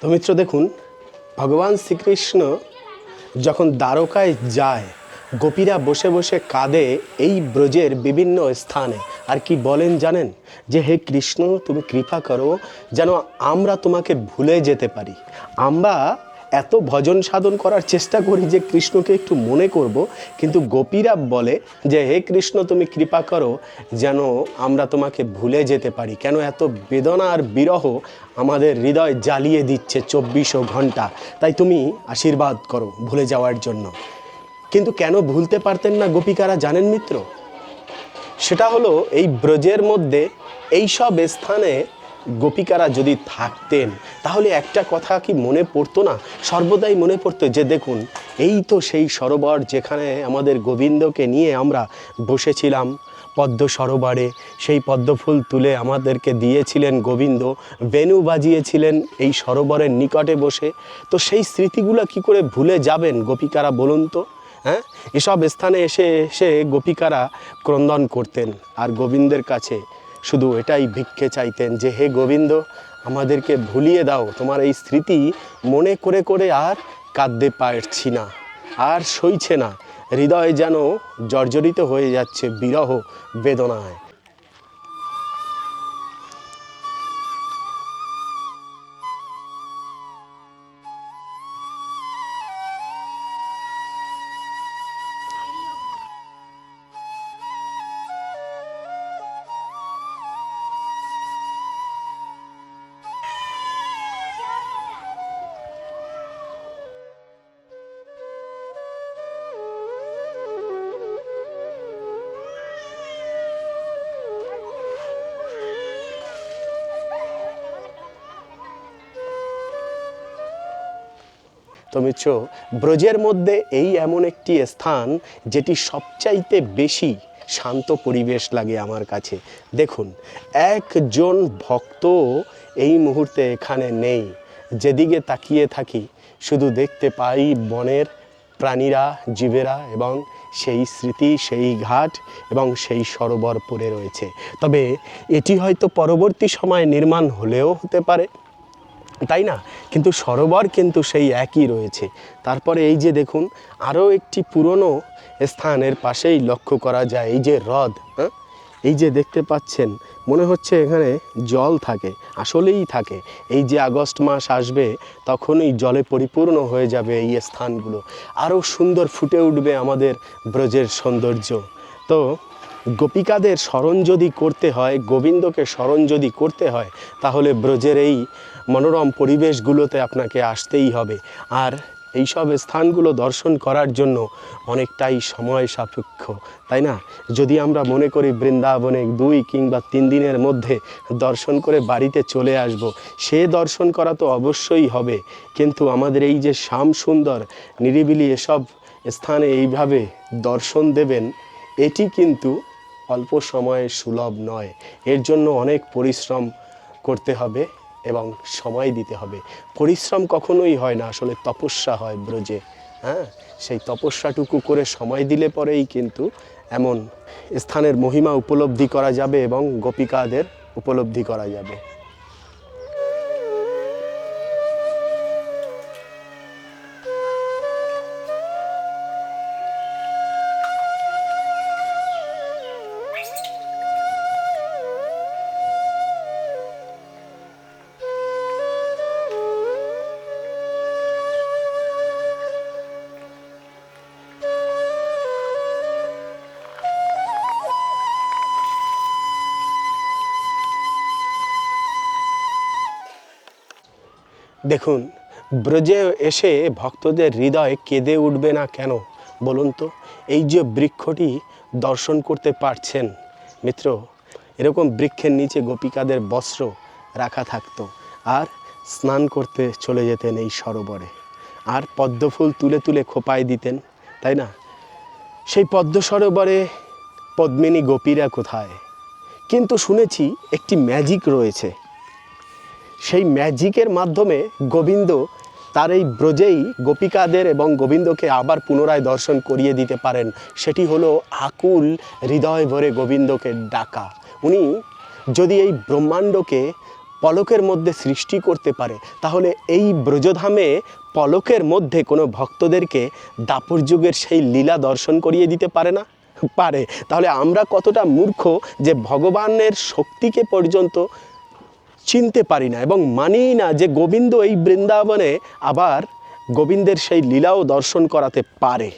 তো মিত্র, দেখুন, ভগবান শ্রীকৃষ্ণ যখন দ্বারকায় যায়, গোপীরা বসে বসে কাঁদে এই ব্রজের বিভিন্ন স্থানে। আর কি বলেন জানেন? যে হে কৃষ্ণ, তুমি কৃপা করো যেন আমরা তোমাকে ভুলে যেতে পারি। আমরা এত ভজন সাধন করার চেষ্টা করি যে কৃষ্ণকে একটু মনে করব। কিন্তু গোপীরা বলে যে, হে কৃষ্ণ, তুমি কৃপা করো যেন আমরা তোমাকে ভুলে যেতে পারি। কেন এত বেদনা আর বিরহ আমাদের হৃদয় জ্বালিয়ে দিচ্ছে চব্বিশও ঘণ্টা। তাই তুমি আশীর্বাদ করো ভুলে যাওয়ার জন্য। কিন্তু কেন ভুলতে পারতেন না গোপিকারা, জানেন মিত্র? সেটা হলো এই ব্রজের মধ্যে এইসব স্থানে গোপিকারা যদি থাকতেন, তাহলে একটা কথা কি মনে পড়তো না? সর্বদাই মনে পড়তো যে, দেখুন, এই তো সেই সরোবর যেখানে আমাদের গোবিন্দকে নিয়ে আমরা বসেছিলাম, পদ্ম সরোবরে। সেই পদ্মফুল তুলে আমাদেরকে দিয়েছিলেন গোবিন্দ, বেনু বাজিয়েছিলেন এই সরোবরের নিকটে বসে। তো সেই স্মৃতিগুলো কি করে ভুলে যাবেন গোপিকারা বলুন তো? হ্যাঁ? এসব স্থানে এসে এসে গোপিকারা ক্রন্দন করতেন। আর গোবিন্দের কাছে শুধু এটাই ভিক্ষে চাইতেন যে, হে গোবিন্দ, আমাদেরকে ভুলিয়ে দাও। তোমার এই স্মৃতি মনে করে করে আর কাঁদতে পারছি না, আর সইছে না। হৃদয় যেন জর্জরিত হয়ে যাচ্ছে বিরহ বেদনায়। মিত্র, ব্রজের মধ্যে এই এমন একটি স্থান যেটি সবচাইতে বেশি শান্ত পরিবেশ লাগে আমার কাছে। দেখুন, একজন ভক্ত এই মুহূর্তে এখানে নেই। যেদিকে তাকিয়ে থাকি, শুধু দেখতে পাই বনের প্রাণীরা, জীবেরা এবং সেই স্মৃতি, সেই ঘাট এবং সেই সরোবর পড়ে রয়েছে। তবে এটি হয়তো পরবর্তী সময়ে নির্মাণ হলেও হতে পারে। তাই না? কিন্তু সরোবর কিন্তু সেই একই রয়েছে। তারপরে এই যে দেখুন আরও একটি পুরনো স্থানের পাশেই লক্ষ্য করা যায়, এই যে হ্রদ হ্যাঁ? এই যে দেখতে পাচ্ছেন, মনে হচ্ছে এখানে জল থাকে, আসলেই থাকে। এই যে আগস্ট মাস আসবে, তখনই জলে পরিপূর্ণ হয়ে যাবে এই স্থানগুলো। আরও সুন্দর ফুটে উঠবে আমাদের ব্রজের সৌন্দর্য। তো গোপিকাদের স্মরণ যদি করতে হয়, গোবিন্দকে স্মরণ যদি করতে হয়, তাহলে ব্রজের এই মনোরম পরিবেশগুলোতে আপনাকে আসতেই হবে। আর এই সব স্থানগুলো দর্শন করার জন্য অনেকটাই সময় সাপেক্ষ, তাই না? যদি আমরা মনে করি বৃন্দাবনে দুই কিংবা তিন দিনের মধ্যে দর্শন করে বাড়িতে চলে আসব, সে দর্শন করা তো অবশ্যই হবে। কিন্তু আমাদের এই যে শ্যাম সুন্দর, নিরিবিলি এসব স্থানে এইভাবে দর্শন দেবেন, এটি কিন্তু অল্প সময়ে সুলভ নয়। এর জন্য অনেক পরিশ্রম করতে হবে এবং সময় দিতে হবে। পরিশ্রম কখনোই হয় না, আসলে তপস্যা হয় ব্রজে হ্যাঁ? সেই তপস্যাটুকু করে সময় দিলে পরেই কিন্তু এমন স্থানের মহিমা উপলব্ধি করা যাবে এবং গোপিকাদের উপলব্ধি করা যাবে। দেখুন, ব্রজে এসে ভক্তদের হৃদয় কেঁদে উঠবে না কেন? বলুন তো, এই যে বৃক্ষটি দর্শন করতে পারছেন, মিত্র, এরকম বৃক্ষের নিচে গোপিকাদের বস্ত্র রাখা থাকতো, আর স্নান করতে চলে যেতেন এই সরোবরে। আর পদ্মফুল তুলে তুলে খোপায় দিতেন, তাই না? সেই পদ্ম সরোবরে পদ্মিনী গোপীরা কোথায়? কিন্তু শুনেছি একটি ম্যাজিক রয়েছে। সেই ম্যাজিকের মাধ্যমে গোবিন্দ তার এই ব্রজেই গোপিকাদের এবং গোবিন্দকে আবার পুনরায় দর্শন করিয়ে দিতে পারেন। সেটি হলো আকুল হৃদয় ভরে গোবিন্দকে ডাকা। উনি যদি এই ব্রহ্মাণ্ডকে পলকের মধ্যে সৃষ্টি করতে পারে, তাহলে এই ব্রজধামে পলকের মধ্যে কোনো ভক্তদেরকে দাপর যুগের সেই লীলা দর্শন করিয়ে দিতে পারে না? পারে। তাহলে আমরা কতটা মূর্খ যে ভগবানের শক্তিকে পর্যন্ত চিনতে পারি না এবং মানি না যে গোবিন্দ এই বৃন্দাবনে আবার গোবিন্দের সেই লীলাও দর্শন করাতে পারে।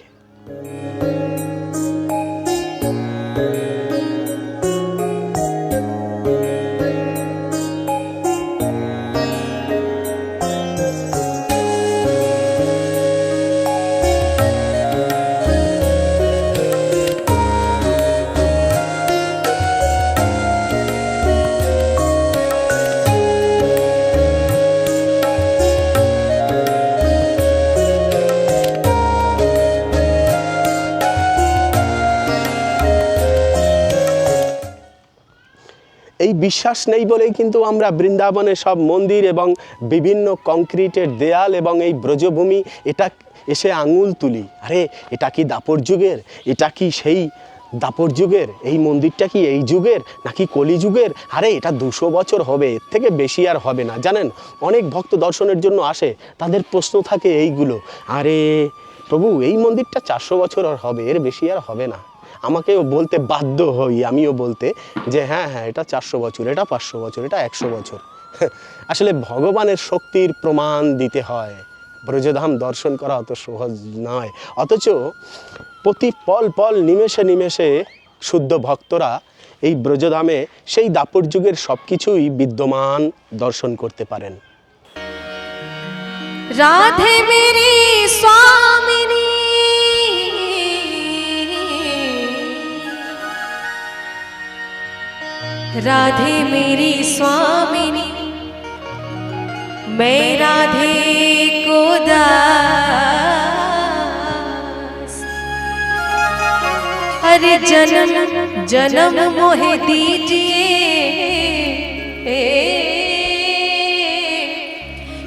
বিশ্বাস নেই বলেই কিন্তু আমরা বৃন্দাবনে সব মন্দির এবং বিভিন্ন কংক্রিটের দেয়াল এবং এই ব্রজভূমি এটা এসে আঙুল তুলি। আরে, এটা কি দাপর যুগের? এটা কি সেই দাপর যুগের? এই মন্দিরটা কি এই যুগের? নাকি কলি যুগের আরে, এটা দুশো বছর হবে, এর থেকে বেশি আর হবে না। জানেন, অনেক ভক্ত দর্শনের জন্য আসে, তাদের প্রশ্ন থাকে এইগুলো। আরে, প্রভু, এই মন্দিরটা চারশো বছর আর হবে, এর বেশি আর হবে না। আমাকেও বলতে বাধ্য হই, আমিও বলতে, যে হ্যাঁ হ্যাঁ এটা চারশো বছর, এটা পাঁচশো বছর, এটা একশো বছর। আসলে ভগবানের শক্তির প্রমাণ দিতে হয়। ব্রজধাম দর্শন করা অত সহজ নয়। অথচ প্রতি পল পল নিমেষে নিমেষে শুদ্ধ ভক্তরা এই ব্রজধামে সেই দাপর যুগের সব কিছুই বিদ্যমান দর্শন করতে পারেন। রাধে মেরি, স্বামী। राधे मेरी स्वामिनी मैं राधे को दास अरे जन्म जन्म मोहे दीजिए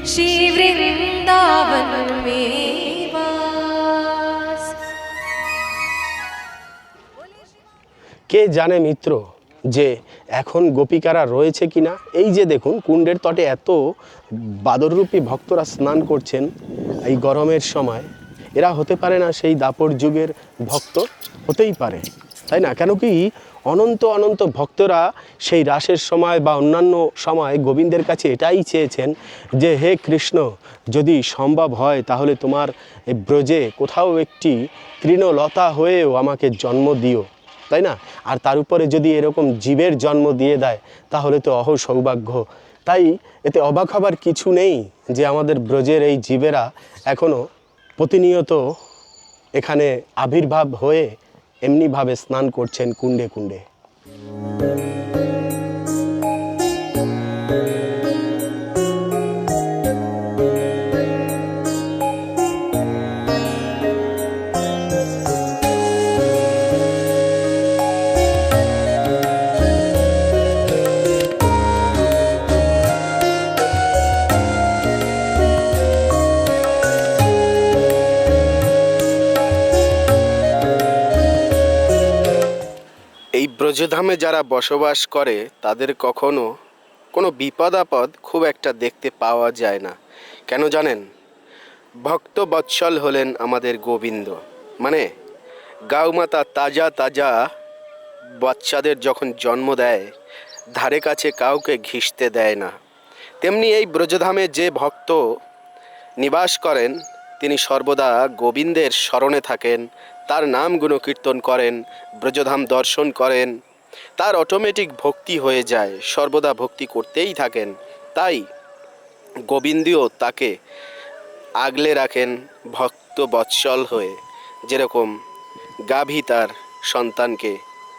श्री वृंदावन में કે જાણે મિત્રો જે এখন গোপিকারা রয়েছে কি না এই যে দেখুন, কুণ্ডের তটে এত বাদররূপী ভক্তরা স্নান করছেন এই গরমের সময়। এরা হতে পারে না সেই দাপর যুগের ভক্ত, হতেই পারে। তাই না? কেন কি অনন্ত অনন্ত ভক্তরা সেই রাসের সময় বা অন্যান্য সময় গোবিন্দের কাছে এটাই চেয়েছেন যে, হে কৃষ্ণ, যদি সম্ভব হয় তাহলে তোমার ব্রজে কোথাও একটি তৃণলতা হয়েও আমাকে জন্ম দিও। তাই না? আর তার উপরে যদি এরকম জীবের জন্ম দিয়ে দেয়, তাহলে তো অহ সৌভাগ্য তাই এতে অবাক হবার কিছু নেই যে আমাদের ব্রজের এই জীবেরা এখনও প্রতিনিয়ত এখানে আবির্ভাব হয়ে এমনিভাবে স্নান করছেন কুণ্ডে কুণ্ডে। ব্রজধামে যারা বসবাস করে, তাদের কখনো কোনো বিপদ আপদ খুব একটা দেখতে পাওয়া যায় না। কেন জানেন? ভক্ত বৎসল হলেন আমাদের গোবিন্দ। মানে গাউমাতা তাজা তাজা বাচ্চাদের যখন জন্ম দেয়, ধারে কাছে কাউকে ঘিসতে দেয় না। তেমনি এই ব্রজধামে যে ভক্ত নিবাস করেন, তিনি সর্বদা গোবিন্দের স্মরণে থাকেন, তার নাম গুণকীর্তন করেন, ব্রজধাম দর্শন করেন তার অটোমেটিক ভক্তি হয়ে যায়, সর্বদা ভক্তি করতেই থাকেন। তাই গোবিন্দীও তাকে আগলে রাখেন ভক্ত বৎসল হয়ে। যেরকম গাভী তার সন্তানকে,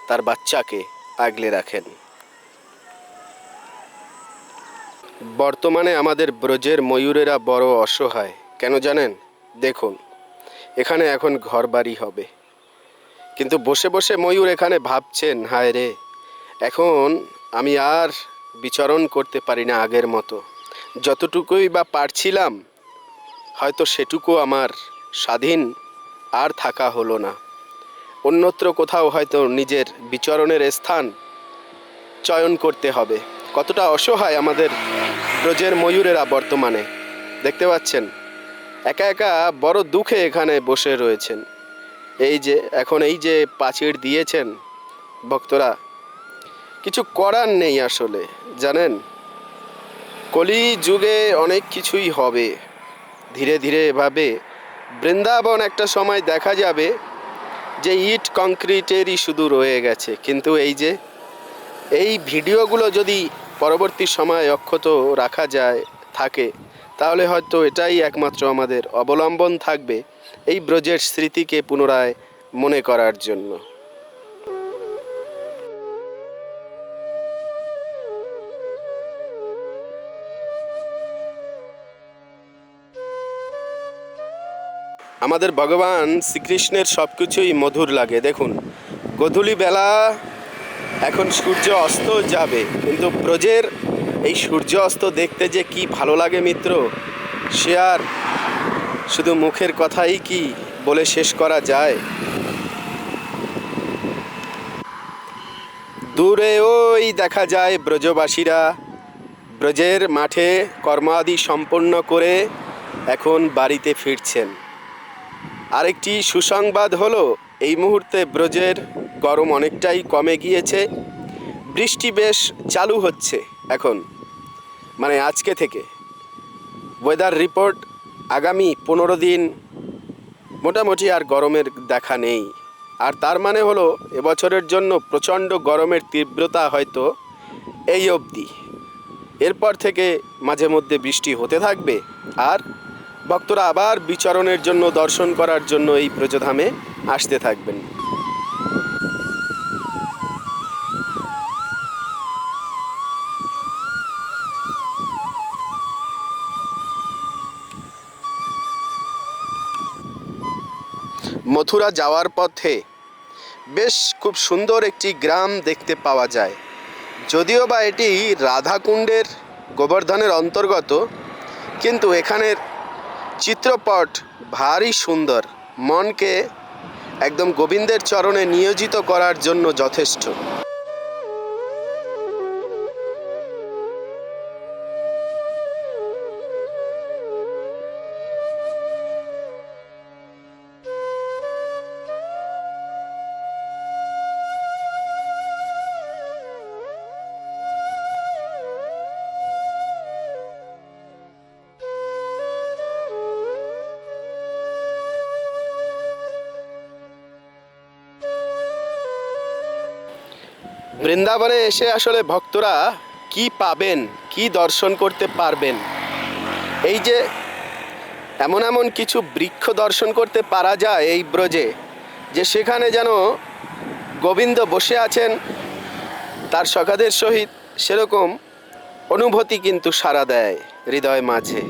তার বাচ্চাকে আগলে রাখেন। বর্তমানে আমাদের ব্রজের ময়ূরেরা বড় অসহায়, কেন জানেন? দেখুন, এখানে এখন ঘরবাড়ি হবে। কিন্তু বসে বসে ময়ূর এখানে ভাবছেন, হায় রে, এখন আমি আর বিচরণ করতে পারি না আগের মতো। যতটুকুই বা পারছিলাম, হয়তো সেটুকু আমার স্বাধীন আর থাকা হলো না। অন্যত্র কোথাও হয়তো নিজের বিচরণের স্থান চয়ন করতে হবে। কতটা অসহায় আমাদের ব্রজের ময়ূরেরা বর্তমানে। দেখতে পাচ্ছেন, একা একা বড় দুঃখে এখানে বসে রয়েছেন। এই যে, এখন এই যে পাচির দিয়েছেন ভক্তরা, কিছু করার নেই আসলে, জানেন? কলি যুগে অনেক কিছুই হবে। ধীরে ধীরে এভাবে বৃন্দাবন একটা সময় দেখা যাবে যে ইট কংক্রিটেরই শুধু রয়ে গেছে। কিন্তু এই যে, এই ভিডিওগুলো যদি পরবর্তী সময় অক্ষত রাখা যায়, থাকে, তাহলে হয়তো এটাই একমাত্র আমাদের অবলম্বন থাকবে। এই ব্রজের স্মৃতিকে পুনরায় মনে করার জন্য। আমাদের ভগবান শ্রীকৃষ্ণের সব কিছুই মধুর লাগে। দেখুন, গধূলি বেলা এখন সূর্য অস্ত যাবে, কিন্তু ব্রজের এই সূর্য অস্ত দেখতে যে কি ভালো লাগে মিত্র, সে আর শুধু মুখের কথাই কি বলে শেষ করা যায়? দূরে ওই দেখা যায় ব্রজবাসীরা। ব্রজের মাঠে কর্মাদি সম্পন্ন করে এখন বাড়িতে ফিরছেন। আরেকটি সুসংবাদ হলো, এই মুহূর্তে ব্রজের গরম অনেকটাই কমে গিয়েছে। বৃষ্টি বেশ চালু হচ্ছে এখন মানে আজকে থেকে। ওয়েদার রিপোর্ট আগামী পনেরো দিন মোটামুটি আর গরমের দেখা নেই। আর তার মানে হলো, এবছরের জন্য প্রচণ্ড গরমের তীব্রতা হয়তো এই অবধি। এরপর থেকে মাঝে মধ্যে বৃষ্টি হতে থাকবে। আর ভক্তরা আবার বিচরণের জন্য দর্শন করার জন্য এই ব্রজধামে আসতে থাকবেন। মথুরা যাওয়ার পথে বেশ খুব সুন্দর একটি গ্রাম দেখতে পাওয়া যায়। যদিও বা এটি রাধাকুণ্ডের গোবর্ধনের অন্তর্গত, কিন্তু এখানের চিত্রপট ভারী সুন্দর। মনকে একদম গোবিন্দের চরণে নিয়োজিত করার জন্য যথেষ্ট। বৃন্দাবনে এসে আসলে ভক্তরা কি পাবেন, কি দর্শন করতে পারবেন? এই যে এমন এমন কিছু বৃক্ষ দর্শন করতে পারা যায় এই ব্রজে, যে সেখানে যেন গোবিন্দ বসে আছেন, তার সখাদের সহিত সেরকম অনুভূতি কিন্তু সারা দেয় হৃদয় মাঝে।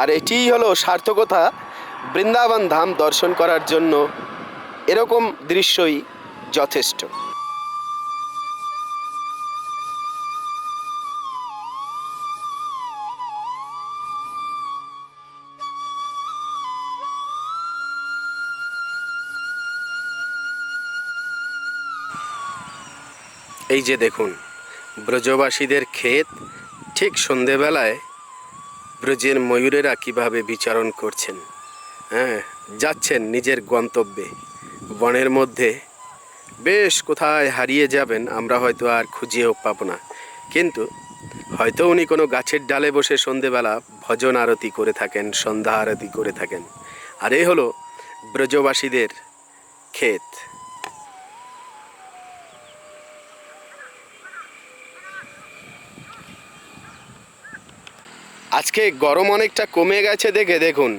আর এটিই হলো সার্থকতা বৃন্দাবন ধাম দর্শন করার জন্য এরকম দৃশ্যই যথেষ্ট। এই যে দেখুন, ব্রজবাসীদের ক্ষেত, ঠিক সন্ধেবেলায় ব্রজের ময়ূরেরা কীভাবে বিচরণ করছেন হ্যাঁ যাচ্ছেন নিজের গন্তব্যে। বনের মধ্যে বেশ কোথায় হারিয়ে যাবেন আমরা হয়তো আর খুঁজেও পাবো না। কিন্তু হয়তো উনি কোনো গাছের ডালে বসে সন্ধেবেলা ভজন আরতি করে থাকেন, সন্ধ্যা আরতি করে থাকেন। আর এ হলো ব্রজবাসীদের ক্ষেত। আজকে গরম অনেকটা কমে গেছে দেখে দেখুন।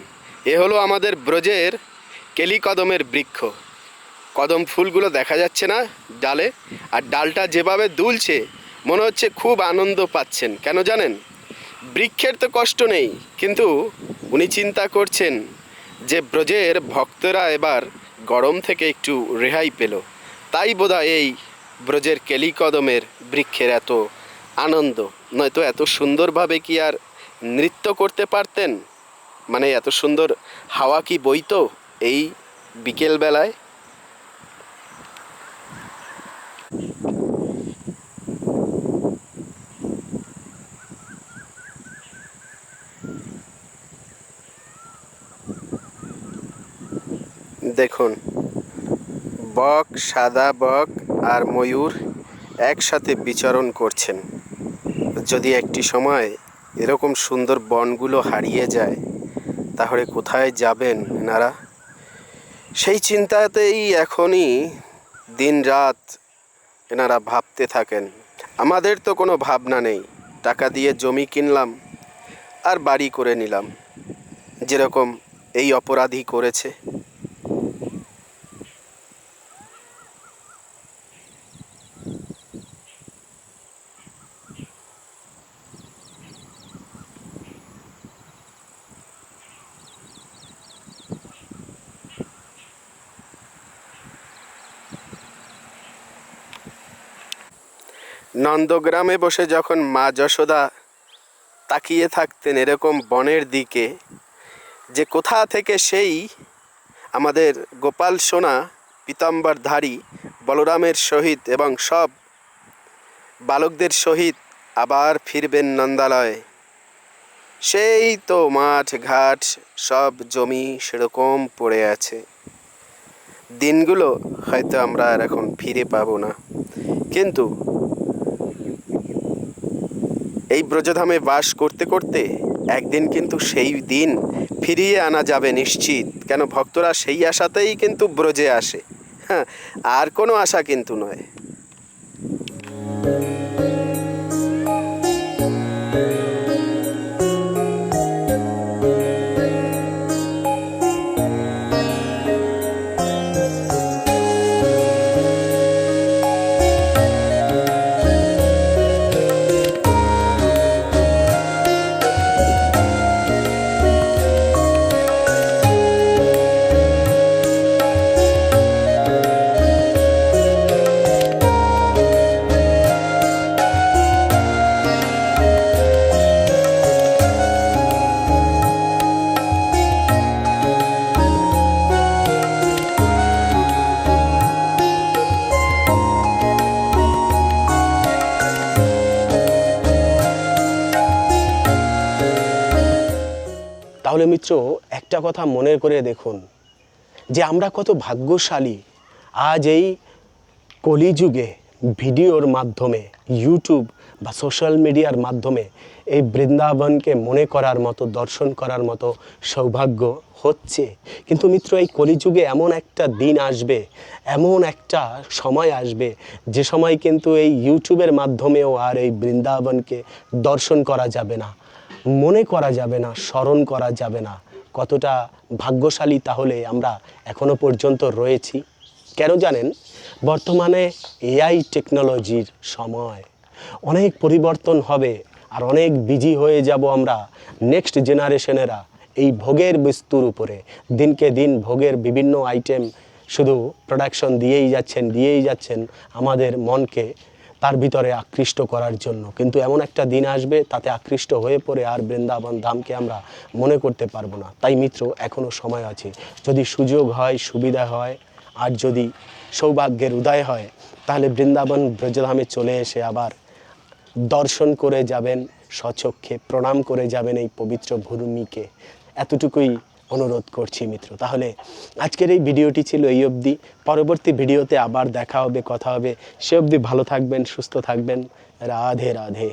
এ হলো আমাদের ব্রজের কেলি কদমের বৃক্ষ। কদম ফুলগুলো দেখা যাচ্ছে না ডালে, আর ডালটা যেভাবে দুলছে, মনে হচ্ছে খুব আনন্দ পাচ্ছেন। কেন জানেন? বৃক্ষের তো কষ্ট নেই, কিন্তু উনি চিন্তা করছেন যে ব্রজের ভক্তরা এবার গরম থেকে একটু রেহাই পেল। তাই বোধহয় এই ব্রজের কেলি কদমের বৃক্ষের এত আনন্দ, নয়তো এত সুন্দরভাবে কি আর নৃত্য করতে পারতেন? মানে এত সুন্দর হাওয়া কি বইত এই বিকেলবেলায়? দেখুন, বক, সাদা বক আর ময়ূর একসাথে বিচরণ করছেন। যদি একটি সময় এরকম সুন্দর বনগুলো হারিয়ে যায়, তাহলে কোথায় যাবেন এনারা? সেই চিন্তাতেই এখনই দিন রাত এনারা ভাবতে থাকেন। আমাদের তো কোনো ভাবনা নেই, টাকা দিয়ে জমি কিনলাম আর বাড়ি করে নিলাম। যেরকম এই অপরাধী করেছে। নন্দগ্রামে বসে যখন মা যশোদা তাকিয়ে থাকতেন এরকম বনের দিকে, যে কোথা থেকে সেই আমাদের গোপাল সোনা পীতাম্বরধারী বলরামের সহিত এবং সব বালকদের সহিত আবার ফিরবেন নন্দালয়ে। সেই তো মাঠ ঘাট, সব জমি সেরকম পড়ে আছে। দিনগুলো হয়তো আমরা আর এখন ফিরে পাবো না। কিন্তু এই ব্রজধামে বাস করতে করতে একদিন কিন্তু সেই দিন ফিরিয়ে আনা যাবে নিশ্চিত। কেন ভক্তরা সেই আশাতেই কিন্তু ব্রজে আসে। হ্যাঁ আর কোনো আশা কিন্তু নয়। মিত্র একটা কথা মনে করে দেখুন, যে আমরা কত ভাগ্যশালী আজ এই কলিযুগে ভিডিওর মাধ্যমে ইউটিউব বা সোশ্যাল মিডিয়ার মাধ্যমে এই বৃন্দাবনকে মনে করার মতো, দর্শন করার মতো সৌভাগ্য হচ্ছে। কিন্তু মিত্র, এই কলিযুগে এমন একটা দিন আসবে, এমন একটা সময় আসবে, যে সময় কিন্তু এই ইউটিউবের মাধ্যমেও আর এই বৃন্দাবনকে দর্শন করা যাবে না। মনে করা যাবে না, স্মরণ করা যাবে না। কতটা ভাগ্যশালী তাহলে আমরা এখনও পর্যন্ত রয়েছি। কেন জানেন? বর্তমানে এআই টেকনোলজির সময়। অনেক পরিবর্তন হবে আর অনেক বিজি হয়ে যাব আমরা নেক্সট জেনারেশনেরা এই ভোগের বস্তুর উপরে। দিনকে দিন ভোগের বিভিন্ন আইটেম শুধু প্রোডাকশন দিয়েই যাচ্ছেন দিয়েই যাচ্ছেন। আমাদের মনকে তার ভিতরে আকৃষ্ট করার জন্য। কিন্তু এমন একটা দিন আসবে, তাতে আকৃষ্ট হয়ে পড়ে আর বৃন্দাবন ধামকে আমরা মনে করতে পারব না। তাই মিত্র এখনও সময় আছে। যদি সুযোগ হয়, সুবিধা হয়, আর যদি সৌভাগ্যের উদয় হয়, তাহলে বৃন্দাবন ব্রজধামে চলে এসে আবার দর্শন করে যাবেন, স্বচক্ষে প্রণাম করে যাবেন এই পবিত্র ভূমিকে। এতটুকুই অনুরোধ করছি মিত্র। তাহলে আজকের এই ভিডিওটি ছিল এই অবধি। পরবর্তী ভিডিওতে আবার দেখা হবে, কথা হবে। সে অবধি ভালো থাকবেন, সুস্থ থাকবেন। রাধে রাধে।